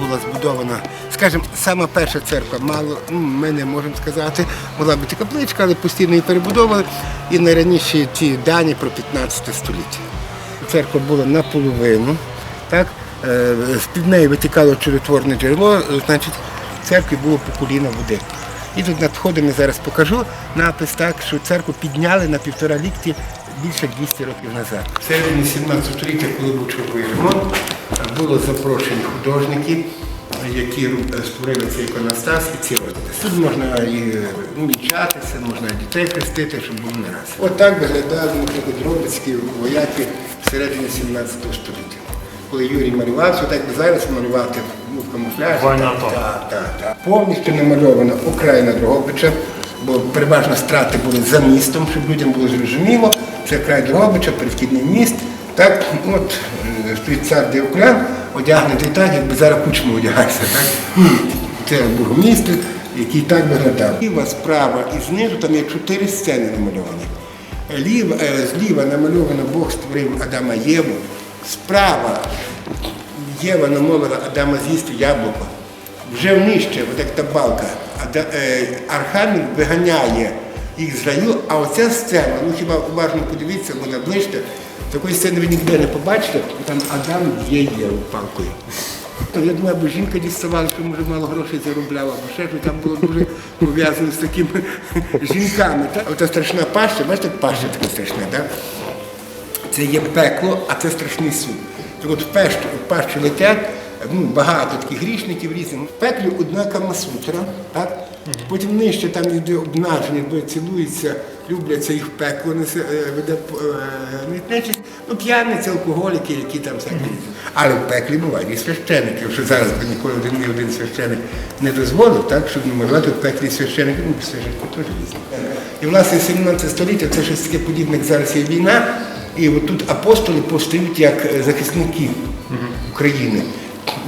Була збудована, скажімо, сама перша церква, мало, ми не можемо сказати, була бути капличка, але постійно її перебудовували. І найраніше ті дані про 15 століття. Церква була наполовину, так? е, з-під неї витікало чудотворне джерело, значить, в церкві було по коліна води. І тут над входом зараз покажу напис так, що церкву підняли на півтора лікті більше 200 років назад. В середині 17 століття, коли був черговий ремонт, було запрошені художники, які створили цей іконостас і ці розписи. Тут можна і е, ну, можна і дітей хрестити, щоб було не раз. От так виглядали, наприклад, робицькі вояки в середині 17 століття. Коли Юрій малювався, так би зараз малювати ну, в камуфляжі. Війна так, то. так, так, так. Повністю намальована Україна Дрогобича, бо переважно страти були за містом, щоб людям було зрозуміло. Це край Дрогобича, перехідний міст. Так, от е, стоїть цар Деоклян, одягнутий так, якби зараз кучмо одягається. Так? Це бургомістр, який так виглядав. Ліва, справа і знизу там є чотири сцени намальовані. Ліва, е, зліва намальовано Бог створив Адама Єву. Справа Єва намовила Адама з'їсти яблуко. Вже нижче, от як та балка, е, Архангел виганяє їх з раю, а оця сцена, ну хіба уважно подивіться, або наближте, такої сцени ви ніде не побачите, там Адам є Єву палкою. Я думаю, або жінка діставала, що може мало грошей заробляла, або ще щось там було дуже пов'язано з такими жінками. Так? Ота страшна паща, бачите, паща така страшна, так? Це є пекло, а це страшний суд. Так от в пещу, в пащу летять ну, багато таких грішників різних. В пеклі одна камасутра, так? Потім нижче там йде обнаження, де цілуються, любляться їх в пекло, несе, е, веде е, нечисть. ну, п'яниці, алкоголіки, які там всякі. Але в пеклі бувають і священики, що зараз ніколи один ні один священик не дозволив, так, щоб намалювати в пеклі священики, ну, священики теж різні. І власне 17 століття це щось таке подібне, як зараз є війна. І от тут апостоли постають як е, захисники України.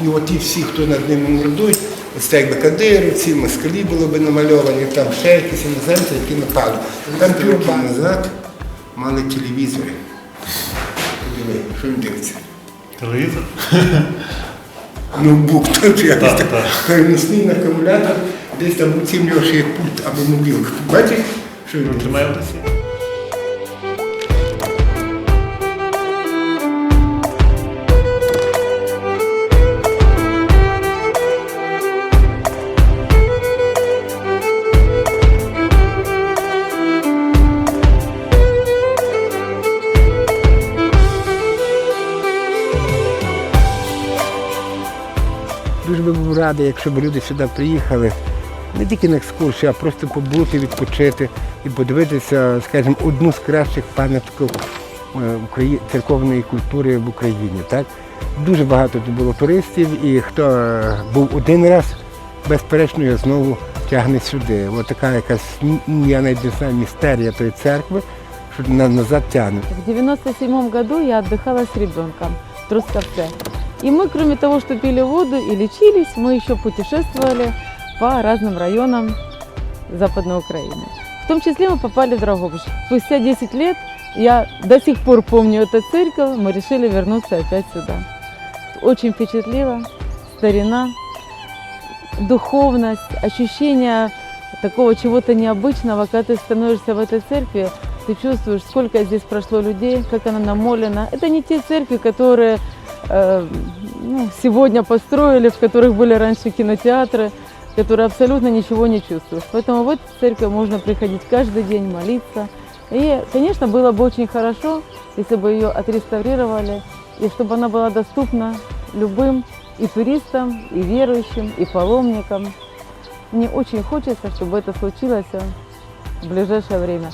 І от ті всі, хто над ними мордують, ось це якби кадировці, москалі були би намальовані, там ще якісь іноземці, які напали. Там півроку назад мали телевізори. Подиви, що він дивиться? Телевізор? Ноутбук, тут якось Так, так, так. переносний акумулятор, десь там у цій нього ще є пульт або мобілка. Бачиш, що він дивиться? Тримає в Дуже би був радий, якщо б люди сюди приїхали, не тільки на екскурсію, а просто побути, відпочити і подивитися, скажімо, одну з кращих пам'яток е, церковної культури в Україні. Так? Дуже багато тут було туристів, і хто е, був один раз, безперечно, його знову тягне сюди. Ось така якась, я навіть не знаю, містерія тої церкви, що назад тягне. В 97 году я отдыхала с ребенком в Трусковце. И мы, кроме того, что пили воду и лечились, мы еще путешествовали по разным районам Западной Украины. В том числе мы попали в Драгобыч. Спустя 10 лет я до сих пор помню эту церковь, мы решили вернуться опять сюда. Очень впечатлила старина, духовность, ощущение такого чего-то необычного, когда ты становишься в этой церкви, ты чувствуешь, сколько здесь прошло людей, как она намолена. Это не те церкви, которые ну, сегодня построили, в которых были раньше кинотеатры, которые абсолютно ничего не чувствуешь. Поэтому в эту церковь можно приходить каждый день, молиться. И, конечно, было бы очень хорошо, если бы ее отреставрировали, и чтобы она была доступна любым и туристам, и верующим, и паломникам. Мне очень хочется, чтобы это случилось э, в ближайшее время.